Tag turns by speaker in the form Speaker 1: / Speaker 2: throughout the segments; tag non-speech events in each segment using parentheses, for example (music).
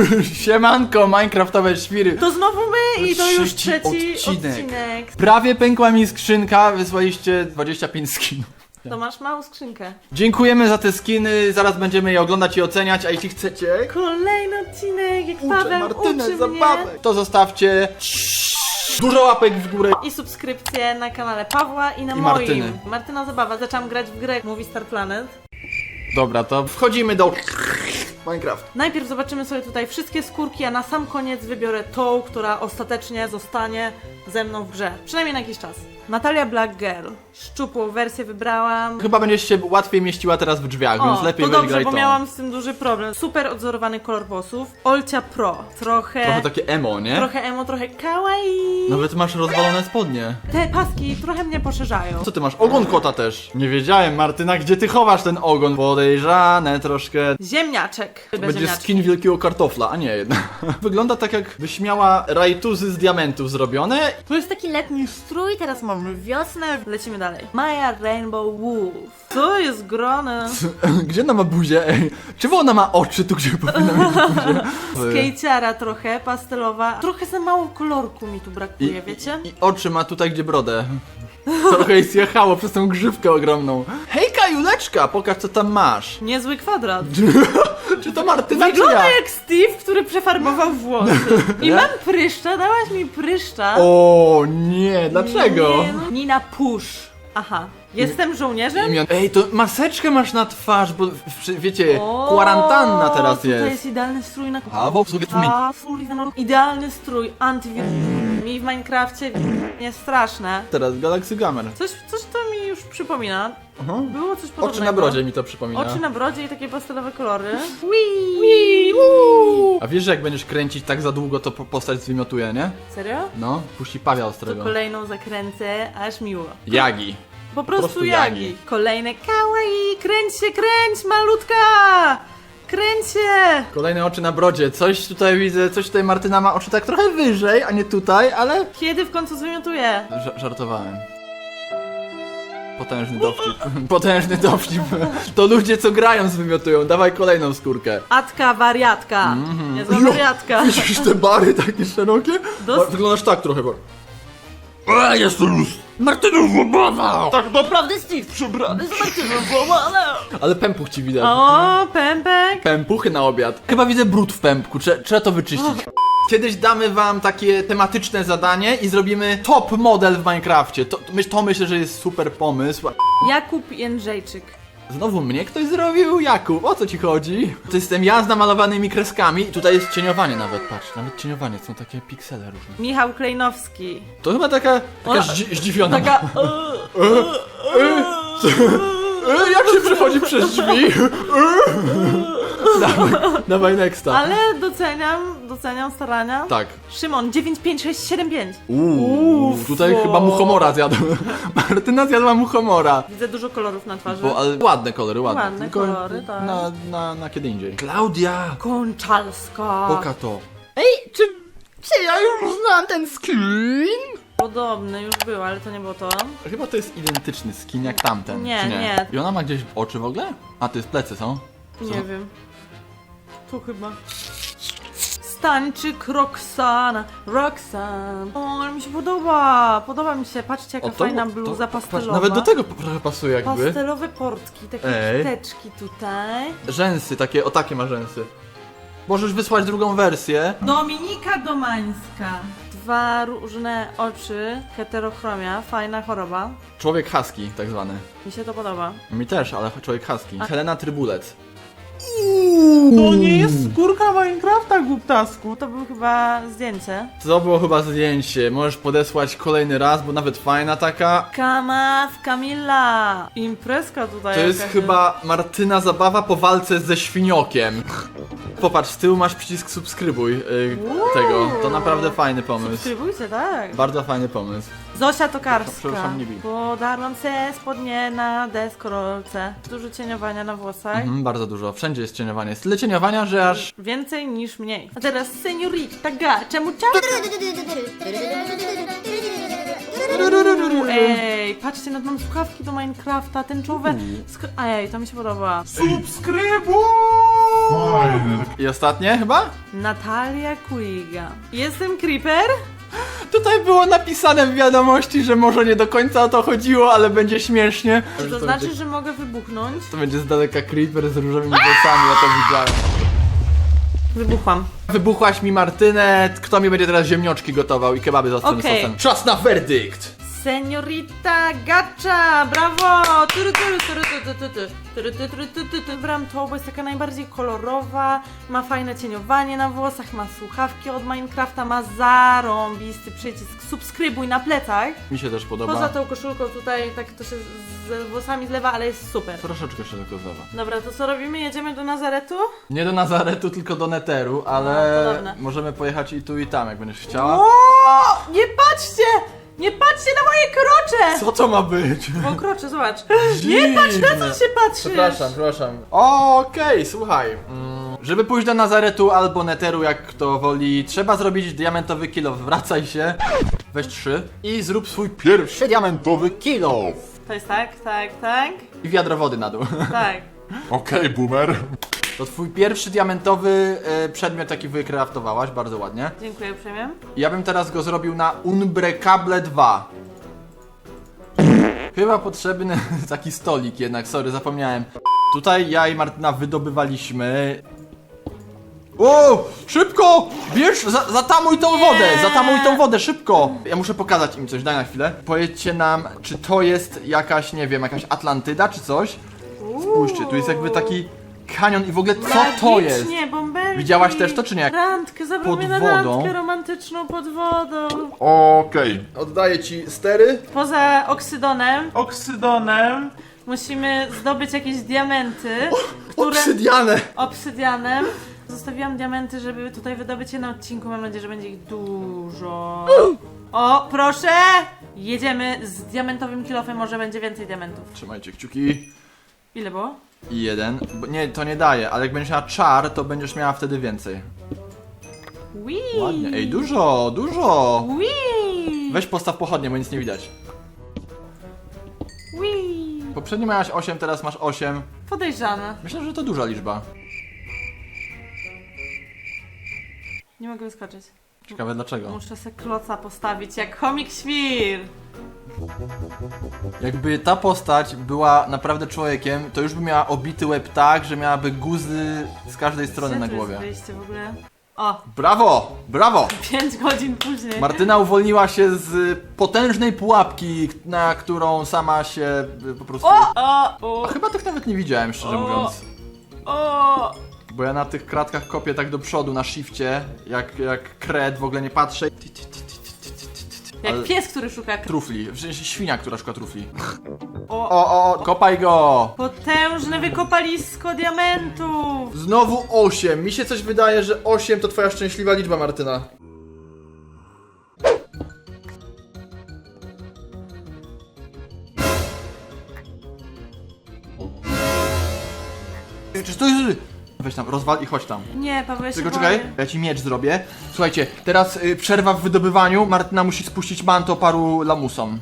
Speaker 1: (laughs) Siemanko, Minecraftowe świry.
Speaker 2: To znowu my i to już
Speaker 1: Trzeci odcinek. Prawie pękła mi skrzynka, wysłaliście 25 skinów.
Speaker 2: To masz małą skrzynkę.
Speaker 1: Dziękujemy za te skiny, zaraz będziemy je oglądać i oceniać, a jeśli chcecie...
Speaker 2: Kolejny odcinek, jak
Speaker 1: Uczę
Speaker 2: Paweł
Speaker 1: Martynę
Speaker 2: uczy
Speaker 1: zabawek.
Speaker 2: mnie.
Speaker 1: To zostawcie dużo łapek w górę.
Speaker 2: I subskrypcję na kanale Pawła i na
Speaker 1: I
Speaker 2: moim.
Speaker 1: Martyny.
Speaker 2: Martyna Zabawa. Zaczęłam grać w grę Movie Star Planet.
Speaker 1: Dobra, to wchodzimy do Minecraft.
Speaker 2: Najpierw zobaczymy sobie tutaj wszystkie skórki, a na sam koniec wybiorę tą, która ostatecznie zostanie ze mną w grze. Przynajmniej na jakiś czas. Natalia Black Girl. Szczupłą wersję wybrałam.
Speaker 1: Chyba będziesz się łatwiej mieściła teraz w drzwiach,
Speaker 2: O,
Speaker 1: więc lepiej
Speaker 2: to dobrze, bo
Speaker 1: tą.
Speaker 2: miałam z tym duży problem. Super odzorowany kolor włosów. Olcia Pro. Trochę...
Speaker 1: Trochę takie emo, nie?
Speaker 2: Trochę emo, trochę kawaii.
Speaker 1: Nawet masz rozwalone spodnie.
Speaker 2: Te paski trochę mnie poszerzają.
Speaker 1: Co ty masz? Ogon kota też. Nie wiedziałem, Martyna, gdzie ty chowasz ten ogon? Podejrzane troszkę.
Speaker 2: Ziemniaczek.
Speaker 1: To będzie
Speaker 2: Ziemniaczek.
Speaker 1: skin wielkiego kartofla, a nie jedna. (laughs) Wygląda tak jakbyś miała rajtuzy z diamentów zrobione.
Speaker 2: To jest taki letni strój, teraz mamy wiosnę. Lecimy dalej. Maya Rainbow Wolf. Co jest grone? (laughs)
Speaker 1: Gdzie ona ma buzię? Ej, czemu ona ma oczy tu, gdzie powinna mieć buzię? (laughs)
Speaker 2: Skejciara trochę, pastelowa. Trochę za mało kolorku mi tu brakuje, wiecie?
Speaker 1: I oczy ma tutaj, gdzie brodę. (laughs) Trochę jej zjechało przez tą grzywkę ogromną. Hejka, Juleczka, pokaż co tam masz.
Speaker 2: Niezły kwadrat.
Speaker 1: Czy to Martyna, czy
Speaker 2: Wygląda
Speaker 1: ja?
Speaker 2: jak Steve, który przefarbował włosy. (laughs) I
Speaker 1: Nie?
Speaker 2: mam pryszcza, dałaś mi pryszcza.
Speaker 1: O nie, dlaczego?
Speaker 2: Nie, no. Nina Push. Aha. Jestem żołnierzem?
Speaker 1: Imion. Ej, to maseczkę masz na twarz, bo w- w- wiecie,
Speaker 2: O,
Speaker 1: kwarantanna teraz
Speaker 2: tutaj
Speaker 1: jest.
Speaker 2: jest idealny strój na
Speaker 1: A, w obsługę tu mi.
Speaker 2: A, Idealny strój, antywirus. Mi w Minecrafcie jest straszne.
Speaker 1: Teraz Galaxy Gamer.
Speaker 2: Coś, coś to mi już przypomina. Było coś podobnego.
Speaker 1: Oczy na brodzie mi to przypomina.
Speaker 2: Oczy na brodzie i takie pastelowe kolory. (laughs)
Speaker 1: Wii, wuu. A wiesz, że jak będziesz kręcić tak za długo, to po- postać zwymiotuje, nie?
Speaker 2: Serio?
Speaker 1: No, puści pawia
Speaker 2: To
Speaker 1: ostrego.
Speaker 2: kolejną zakręcę, aż miło.
Speaker 1: Jagi.
Speaker 2: Po prostu,
Speaker 1: prostu
Speaker 2: Jagi.
Speaker 1: Jagi.
Speaker 2: Kolejne kawaii, kręć się, kręć, malutka! Kręć się!
Speaker 1: Kolejne oczy na brodzie. Coś tutaj widzę, coś tutaj Martyna ma oczy tak trochę wyżej, a nie tutaj, ale...
Speaker 2: Kiedy w końcu zwymiotuję?
Speaker 1: Ż- żartowałem. Potężny dowcip. (laughs) Potężny dowcip. To ludzie, co grają, zwymiotują. Dawaj kolejną skórkę.
Speaker 2: Atka wariatka. Niezła
Speaker 1: Jo,
Speaker 2: wariatka.
Speaker 1: Widzisz te bary takie szerokie?
Speaker 2: Dos-
Speaker 1: Wyglądasz tak trochę, bo... A, jest to luz! Martyna Złobowa! Tak naprawdę Steve przebrany z Martyną Złobową. Ale pępuch ci widać.
Speaker 2: O, pępek.
Speaker 1: Pępuchy na obiad. Chyba widzę brud w pępku, Trze trzeba to wyczyścić. Kiedyś damy wam takie tematyczne zadanie i zrobimy top model w Minecrafcie. To, to, myśl- to myślę, że jest super pomysł.
Speaker 2: Jakub Jędrzejczyk.
Speaker 1: Znowu mnie ktoś zrobił? Jakub, o co ci chodzi? To jestem ja z namalowanymi kreskami i tutaj jest cieniowanie nawet, patrz, nawet cieniowanie, są takie piksele różne.
Speaker 2: Michał Klejnowski.
Speaker 1: To chyba taka, taka
Speaker 2: O,
Speaker 1: zdzi zdziwiona.
Speaker 2: Taka... (laughs)
Speaker 1: E, (laughs) (laughs) jak się przechodzi przez drzwi? E. dawaj, dawaj nexta.
Speaker 2: Ale doceniam, doceniam starania.
Speaker 1: Tak.
Speaker 2: Szymon 95675.
Speaker 1: Uuu, tutaj chyba muchomora zjadł. (laughs) Martyna zjadła muchomora.
Speaker 2: Widzę dużo kolorów na twarzy.
Speaker 1: Bo, ale ładne kolory, ładne.
Speaker 2: Ładne
Speaker 1: Tylko
Speaker 2: kolory, tak.
Speaker 1: Na, na, na kiedy indziej. Klaudia!
Speaker 2: Konczalska.
Speaker 1: Poka to. Ej, czy, czy ja już znam ten skin?
Speaker 2: Podobny już był, ale to nie było to.
Speaker 1: Chyba to jest identyczny skin jak tamten.
Speaker 2: Nie,
Speaker 1: czy
Speaker 2: nie.
Speaker 1: I ona ma gdzieś oczy w ogóle? A, to jest plecy są?
Speaker 2: Nie wiem. Tu chyba. Stańczyk Roxana. Roxan. O, ale mi się podoba. Podoba mi się. Patrzcie, jaka
Speaker 1: O, to-
Speaker 2: fajna
Speaker 1: to-
Speaker 2: bluza
Speaker 1: patrz,
Speaker 2: pastelowa.
Speaker 1: Nawet do tego trochę pasuje jakby.
Speaker 2: Pastelowe portki, takie
Speaker 1: Ej.
Speaker 2: tutaj.
Speaker 1: Rzęsy, takie, o takie ma rzęsy. Możesz wysłać drugą wersję.
Speaker 2: Dominika Domańska. Dwa różne oczy, heterochromia, fajna choroba.
Speaker 1: Człowiek husky, tak zwany.
Speaker 2: Mi się to podoba.
Speaker 1: Mi też, ale człowiek husky. Helena Trybulec.
Speaker 2: To nie jest skórka Minecrafta, głuptasku. To był chyba zdjęcie.
Speaker 1: To było chyba zdjęcie. Możesz podesłać kolejny raz, bo nawet fajna taka.
Speaker 2: Kama w Kamila. Imprezka tutaj
Speaker 1: To jest
Speaker 2: jakaś
Speaker 1: chyba Martyna zabawa po walce ze świniokiem. Popatrz, z tyłu masz przycisk subskrybuj yy, tego. To naprawdę fajny pomysł.
Speaker 2: Subskrybujcie, tak.
Speaker 1: Bardzo fajny pomysł.
Speaker 2: Zosia Tokarska.
Speaker 1: Przepraszam, nie bij.
Speaker 2: Podarłam se spodnie na deskorolce. Dużo cieniowania na włosach.
Speaker 1: Mhm, bardzo dużo. Wszędzie jest cieniowanie. Jest tyle cieniowania, że aż...
Speaker 2: Więcej niż mniej. A teraz seniorita ga, czemu ciao? Ej, patrzcie, no mam słuchawki do Minecrafta, tęczowe. Sk- Ej, to mi się podoba.
Speaker 1: Subskrybuj!
Speaker 3: Fajne.
Speaker 1: I ostatnie chyba?
Speaker 2: Natalia Kuiga. Jestem Creeper?
Speaker 1: Tutaj było napisane w wiadomości, że może nie do końca o to chodziło, ale będzie śmiesznie.
Speaker 2: Czy to znaczy, że mogę wybuchnąć?
Speaker 1: To będzie z daleka creeper z różowymi włosami, ja to widziałem.
Speaker 2: Wybuchłam.
Speaker 1: Wybuchłaś mi Martynet, kto mi będzie teraz ziemnioczki gotował i kebaby z ostrym
Speaker 2: Okej.
Speaker 1: sosem. Czas na werdykt!
Speaker 2: Seniorita Gacza, brawo! Turu, turu, turu, turu, turu, turu, turu, turu, turu, turu, turu. Wybrałam to, bo jest taka najbardziej kolorowa, ma fajne cieniowanie na włosach, ma słuchawki od Minecrafta, ma zarąbisty przycisk subskrybuj na plecach.
Speaker 1: Mi się też podoba.
Speaker 2: Poza tą koszulką tutaj tak to się z włosami zlewa, ale jest super.
Speaker 1: Troszeczkę się tylko zlewa.
Speaker 2: Dobra, to co robimy? Jedziemy do Nazaretu?
Speaker 1: Nie do Nazaretu, tylko do Neteru, ale
Speaker 2: No, podobne.
Speaker 1: możemy pojechać i tu i tam, jak będziesz chciała.
Speaker 2: O! Nie patrzcie! Nie patrzcie na moje krocze!
Speaker 1: Co to ma być?
Speaker 2: O, krocze, zobacz. Nie patrz na co się patrzysz!
Speaker 1: Przepraszam, przepraszam. Okej, słuchaj. Mm, żeby pójść do Nazaretu albo Neteru, jak kto woli, trzeba zrobić diamentowy kill Wracaj się. Weź trzy. I zrób swój pierwszy diamentowy kill
Speaker 2: To jest tak, tak, tak,
Speaker 1: I wiadro wody na dół.
Speaker 2: tak. (laughs)
Speaker 3: Okej, boomer.
Speaker 1: To twój pierwszy diamentowy e, przedmiot, jaki wykraftowałaś, bardzo ładnie.
Speaker 2: Dziękuję uprzejmie.
Speaker 1: Ja bym teraz go zrobił na Unbreakable 2. Chyba potrzebny (laughs) taki stolik jednak, sorry, zapomniałem. Tutaj ja i Martyna wydobywaliśmy. O! Szybko! Bierz, za, zatamuj tą wodę! Zatamuj tą wodę, szybko! Ja muszę pokazać im coś, daj na chwilę. Powiedzcie nam, czy to jest jakaś, nie wiem, jakaś Atlantyda czy coś? Spójrzcie, tu jest jakby taki kanion i w ogóle co to jest?
Speaker 2: Nie, bąbelki.
Speaker 1: Widziałaś też to, czy nie?
Speaker 2: Randkę, zabramy
Speaker 1: Pod
Speaker 2: na
Speaker 1: wodą.
Speaker 2: randkę romantyczną pod wodą.
Speaker 3: Okej.
Speaker 1: Oddaję ci stery.
Speaker 2: Poza oksydonem
Speaker 4: oksydonem.
Speaker 2: musimy zdobyć jakieś diamenty, które...
Speaker 1: Obsydianę!
Speaker 2: Obsydianem. Zostawiłam diamenty, żeby tutaj wydobyć je na odcinku. Mam nadzieję, że będzie ich dużo. O, proszę! Jedziemy z diamentowym kilofem, może będzie więcej diamentów.
Speaker 1: Trzymajcie kciuki.
Speaker 2: Ile było?
Speaker 1: I jeden. Bo nie, to nie daje, ale jak będziesz miała czar, to będziesz miała wtedy więcej.
Speaker 2: Wii!
Speaker 1: Ładnie. Ej, dużo, dużo!
Speaker 2: Wii!
Speaker 1: Weź postaw pochodnie, bo nic nie widać.
Speaker 2: Wii!
Speaker 1: Poprzednio miałaś 8, teraz masz 8.
Speaker 2: Podejrzane.
Speaker 1: Myślę, że to duża liczba.
Speaker 2: Nie mogę wyskoczyć.
Speaker 1: Ciekawe dlaczego.
Speaker 2: Muszę se kloca postawić jak komik świr.
Speaker 1: Jakby ta postać była naprawdę człowiekiem, to już by miała obity łeb tak, że miałaby guzy z każdej strony na głowie.
Speaker 2: wyjście w ogóle? O,
Speaker 1: Brawo! Brawo!
Speaker 2: 5 godzin później.
Speaker 1: Martyna uwolniła się z potężnej pułapki, na którą sama się y, po prostu...
Speaker 2: O! O! O!
Speaker 1: A chyba tych nawet nie widziałem, szczerze
Speaker 2: O!
Speaker 1: mówiąc.
Speaker 2: O!
Speaker 1: Bo ja na tych kratkach kopię tak do przodu, na shifcie, jak, jak kred, w ogóle nie patrzę.
Speaker 2: Jak
Speaker 1: Ale-
Speaker 2: pies, który szuka kr...
Speaker 1: Trufli, w sensie świnia, która szuka trufli.
Speaker 2: O!
Speaker 1: O, o, kopaj go!
Speaker 2: Potężne wykopalisko diamentów!
Speaker 1: Znowu 8. Mi się coś wydaje, że 8 to twoja szczęśliwa liczba, Martyna. Weź tam, rozwal i chodź tam.
Speaker 2: Nie, Paweł, ja się
Speaker 1: Tylko
Speaker 2: boję.
Speaker 1: czekaj, ja ci miecz zrobię. Słuchajcie, teraz y, przerwa w wydobywaniu. Martyna musi spuścić manto paru lamusom.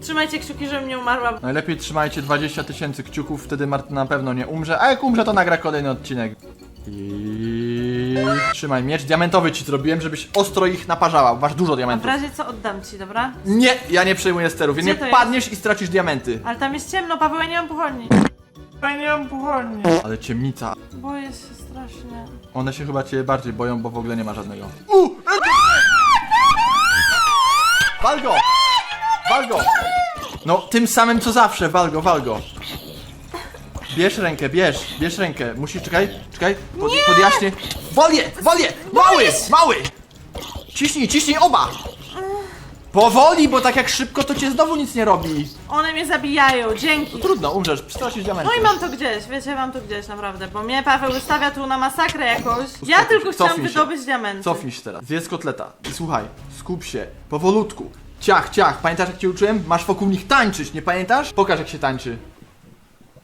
Speaker 2: Trzymajcie kciuki, żebym nie umarła.
Speaker 1: Najlepiej trzymajcie 20 tysięcy kciuków, wtedy Martyna na pewno nie umrze. A jak umrze, to nagra kolejny odcinek. I... Trzymaj miecz. Diamentowy ci zrobiłem, żebyś ostro ich naparzała. Masz dużo
Speaker 2: A w
Speaker 1: diamentów.
Speaker 2: razie co oddam ci, dobra?
Speaker 1: Nie, ja nie przejmuję sterów.
Speaker 2: Gdzie
Speaker 1: Nie
Speaker 2: to jest?
Speaker 1: padniesz i stracisz diamenty.
Speaker 2: Ale tam jest ciemno, Paweł, ja nie mam pochodni.
Speaker 4: Ja nie mam pochodni.
Speaker 1: Ale ciemnica.
Speaker 2: Boję się strasznie.
Speaker 1: One się chyba cię bardziej boją, bo w ogóle nie ma żadnego. U! Walgo! Walgo! No, tym samym co zawsze, walgo, walgo. Bierz rękę, bierz, bierz rękę. Musisz, czekaj, czekaj, pod, podjaśnię. Wolię, wolię! Mały, mały! Ciśnij, ciśnij oba! Powoli, bo tak jak szybko, to cię znowu nic nie robi.
Speaker 2: One mnie zabijają, dzięki.
Speaker 1: Trudno, umrzesz, stracisz diamenty.
Speaker 2: No i mam to gdzieś, wiecie, mam to gdzieś naprawdę, bo mnie Paweł wystawia tu na masakrę jakąś. Ja tylko chciałam
Speaker 1: cofnij się.
Speaker 2: wydobyć diamenty.
Speaker 1: Cofnij się teraz. Zjedz kotleta. I słuchaj, skup się. Powolutku. Ciach, ciach. Pamiętasz jak cię uczyłem? Masz wokół nich tańczyć, nie pamiętasz? Pokaż jak się tańczy.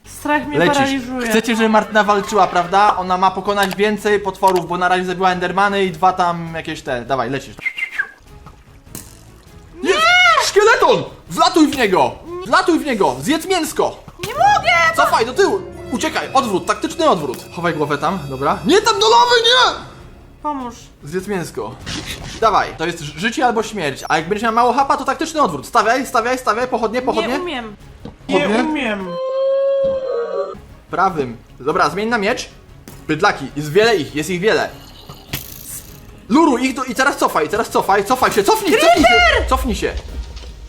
Speaker 2: Strach mnie
Speaker 1: Lecisz.
Speaker 2: paraliżuje.
Speaker 1: Chcecie, żeby Martyna walczyła, prawda? Ona ma pokonać więcej potworów, bo na razie zabiła Endermany i dwa tam jakieś te. Dawaj, lecisz. Szkieleton! Wlatuj w niego! Wlatuj w niego! Zjedz mięsko!
Speaker 2: Nie mogę!
Speaker 1: Cofaj do tyłu! Uciekaj! Odwrót, taktyczny odwrót. Chowaj głowę tam, dobra? Nie tam do lawy, nie!
Speaker 2: Pomóż.
Speaker 1: Zjedz mięsko. Dawaj, to jest życie albo śmierć. A jak będziesz miał mało hapa, to taktyczny odwrót. Stawiaj, stawiaj, stawiaj, pochodnie, pochodnie.
Speaker 2: Nie umiem.
Speaker 4: Nie
Speaker 1: Pochodnie.
Speaker 4: umiem.
Speaker 1: Prawym. Dobra, zmień na miecz. Bydlaki, jest wiele ich, jest ich wiele. Luruj ich do, i teraz cofaj, teraz cofaj, cofaj się, cofnij, cofnij się, cofnij się.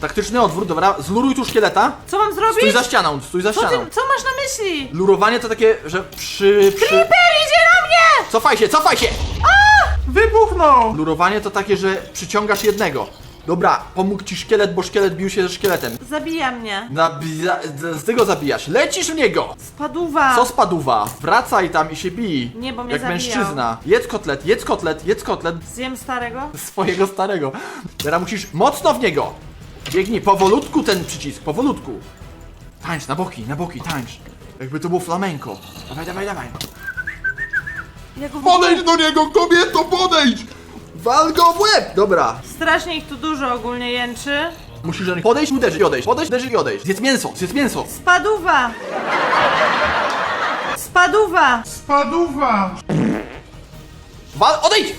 Speaker 1: Taktyczny odwrót, dobra, zluruj tu szkieleta.
Speaker 2: Co mam zrobić?
Speaker 1: Stój za ścianą, stój za
Speaker 2: co,
Speaker 1: ścianą.
Speaker 2: ty, co masz na myśli?
Speaker 1: Lurowanie to takie, że przy, przy...
Speaker 2: Creeper idzie na mnie!
Speaker 1: Cofaj się, cofaj się!
Speaker 4: Wybuchnął.
Speaker 1: Lurowanie to takie, że przyciągasz jednego. Dobra, pomógł ci szkielet, bo szkielet bił się ze szkieletem.
Speaker 2: Zabija mnie.
Speaker 1: Nabija, z, z tego zabijasz. Lecisz w niego!
Speaker 2: Spaduwa.
Speaker 1: Co spaduwa? Wracaj tam i się bij.
Speaker 2: Nie, bo mnie
Speaker 1: Jak
Speaker 2: zabijał.
Speaker 1: mężczyzna. Jedz kotlet, jedz kotlet, jedz kotlet
Speaker 2: Zjem starego?
Speaker 1: swojego starego. Teraz musisz mocno w niego. Biegnij, powolutku ten przycisk, powolutku. Tańcz, na boki, na boki, tańcz. Jakby to było flamenko. Dawaj, dawaj, dawaj.
Speaker 3: Podejdź do niego, kobieto, podejdź!
Speaker 1: Wal go w łeb! Dobra.
Speaker 2: Strasznie ich tu dużo ogólnie jęczy.
Speaker 1: Musisz do nich podejść, uderzyć i odejść. Podejść, uderzyć i odejść. Zjedz mięso, zjedz mięso.
Speaker 2: Spaduwa! Spaduwa!
Speaker 4: Spaduwa.
Speaker 1: Wal, odejdź!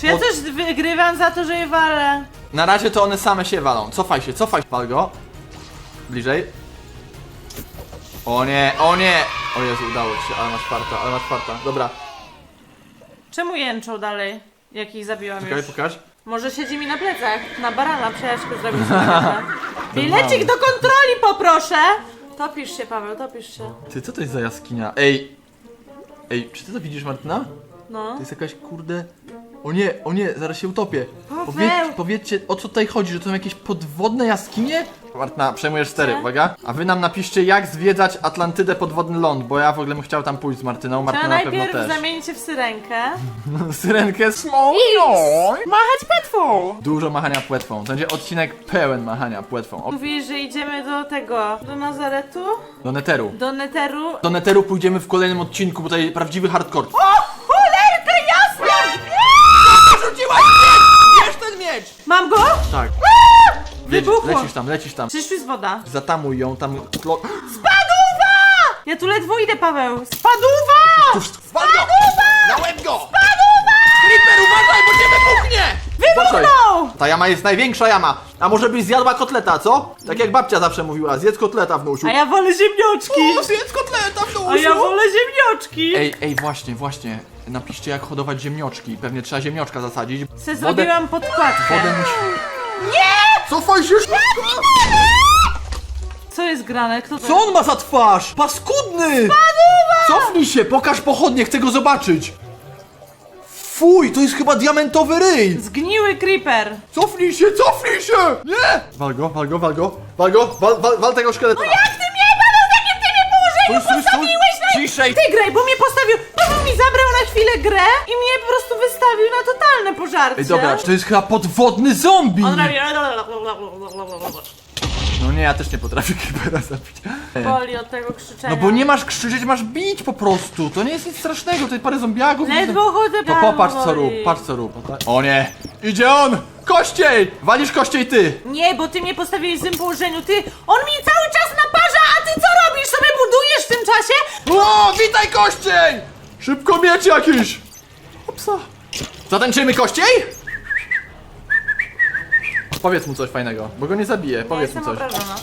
Speaker 2: Czy ja
Speaker 1: O-
Speaker 2: coś wygrywam za to, że je walę?
Speaker 1: Na razie to one same się walą. Cofaj się, cofaj, wal go. Bliżej. O nie, o nie! O Jezu, udało ci się, ale masz farta, ale masz farta. Dobra,
Speaker 2: Czemu jęczą dalej? Jak ich zabiłam
Speaker 1: czekaj,
Speaker 2: już?
Speaker 1: pokaż.
Speaker 2: Może siedzi mi na plecach. Na barana przejażdżkę zrobić (laughs) Bilecik do kontroli poproszę! Topisz się, Paweł, topisz się.
Speaker 1: Ty, co to jest za jaskinia? Ej! Ej, czy ty to widzisz, Martyna?
Speaker 2: No.
Speaker 1: To jest jakaś kurde... O nie, o nie, zaraz się utopię.
Speaker 2: Paweł!
Speaker 1: Powiedz, powiedzcie, o co tutaj chodzi, że to są jakieś podwodne jaskinie? Martyna, przejmujesz stery, uwaga. A wy nam napiszcie, jak zwiedzać Atlantydę podwodny ląd, bo ja w ogóle bym chciał tam pójść z Martyną,
Speaker 2: Trzeba
Speaker 1: Martyna na pewno
Speaker 2: najpierw
Speaker 1: też.
Speaker 2: zamienić się w syrenkę. (laughs)
Speaker 1: Syrenkę z...
Speaker 2: Machać płetwą!
Speaker 1: Dużo machania płetwą. To będzie odcinek pełen machania płetwą. O,
Speaker 2: Mówisz, że idziemy do tego, do Nazaretu?
Speaker 1: do Neteru.
Speaker 2: Do Neteru?
Speaker 1: Do Neteru pójdziemy w kolejnym odcinku, bo tutaj prawdziwy hardcore.
Speaker 2: O, Mam go?
Speaker 1: Tak.
Speaker 2: Wybuchło.
Speaker 1: Lecisz tam, lecisz tam.
Speaker 2: Przecież tu jest woda.
Speaker 1: Zatamuj ją tam. Klo...
Speaker 2: Spaduwa! Ja tu ledwo idę, Paweł. Spaduwa!
Speaker 1: Tuż, Wal go! Na łeb go! Creeper, uważaj, bo cię wybuchnie!
Speaker 2: Wybuchnął!
Speaker 1: Ta jama jest największa jama. A może byś zjadła kotleta, co? Tak jak babcia zawsze mówiła, zjedz kotleta wnusiu.
Speaker 2: A ja wolę ziemnioczki!
Speaker 1: O, zjedz kotleta wnusiu!
Speaker 2: A ja wolę ziemnioczki!
Speaker 1: Ej, ej, właśnie, właśnie. Napiszcie jak hodować ziemnioczki. Pewnie trzeba ziemnioczka zasadzić.
Speaker 2: Se zrobiłam podkładkę.
Speaker 1: Wodę musi... Nie! Cofaj się szybko!
Speaker 2: Co jest grane? Kto to
Speaker 1: Co on ma za twarz? Paskudny! Cofnij się, pokaż pochodnie, chcę go zobaczyć. Fuj, to jest chyba diamentowy ryj!
Speaker 2: Zgniły creeper!
Speaker 1: Cofnij się, cofnij się! Nie! Wal go, wal go, wal go, wal go, wal, wal, wal tego szkieleta.
Speaker 2: Jak ty mnie, Paweł, w jakim ty mnie położeniu
Speaker 1: Stój, stój, stój.
Speaker 2: postawiłeś na...
Speaker 1: Ciszej.
Speaker 2: Ty graj, bo mnie postawił... Paweł mi zabrał na chwilę grę i mnie po prostu wystawił na totalne pożarcie.
Speaker 1: Ej, dobra, to jest chyba podwodny zombie?
Speaker 2: On robi...
Speaker 1: No nie, ja też nie potrafię (laughs) creepera zabić.
Speaker 2: Boli od tego krzyczenia.
Speaker 1: No bo nie masz krzyczeć, masz bić po prostu. To nie jest nic strasznego, to jest parę zombiaków.
Speaker 2: Ledwo chodzę,
Speaker 1: To popatrz co rób, patrz co rób. O nie! Idzie on! Kościej! Walisz kościej ty!
Speaker 2: Nie, bo ty mnie postawiłeś w tym położeniu, ty... On mi cały czas naparza, a ty co robisz? Sobie budujesz w tym czasie?
Speaker 1: O, witaj kościej! Szybko mieć jakiś! Opsa. Zatańczymy kościej? Powiedz mu coś fajnego, bo go nie zabiję.
Speaker 2: Ja
Speaker 1: Powiedz mu
Speaker 2: jestem
Speaker 1: coś.
Speaker 2: obrażona.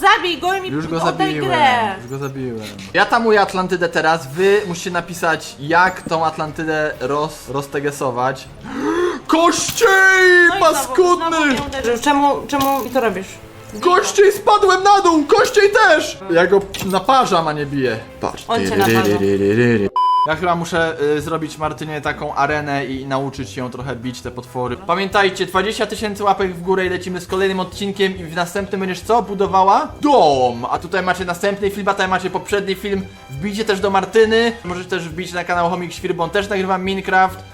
Speaker 2: Zabij go i mi
Speaker 1: Już go
Speaker 2: oddaj
Speaker 1: zabiłem,
Speaker 2: grę.
Speaker 1: już go zabiłem. Ja tamuję Atlantydę teraz, wy musicie napisać jak tą Atlantydę roz, roztegesować. (gasps) Kościej!
Speaker 2: No i znowu-
Speaker 1: paskudny!
Speaker 2: znowu mnie uderzył. Czemu, czemu to robisz?
Speaker 1: Kościej spadłem na dół! Kościej też! Ja go naparzam, a nie biję. Patrz.
Speaker 2: On cię naparza.
Speaker 1: Ja chyba muszę y, zrobić Martynie taką arenę i nauczyć ją trochę bić te potwory. Pamiętajcie, 20 tysięcy łapek w górę i lecimy z kolejnym odcinkiem i w następnym będziesz co? Budowała? Dom! A tutaj macie następny film, a tutaj macie poprzedni film. Wbijcie też do Martyny. Możecie też wbić na kanał Homik Świr, bo on też nagrywa Minecraft.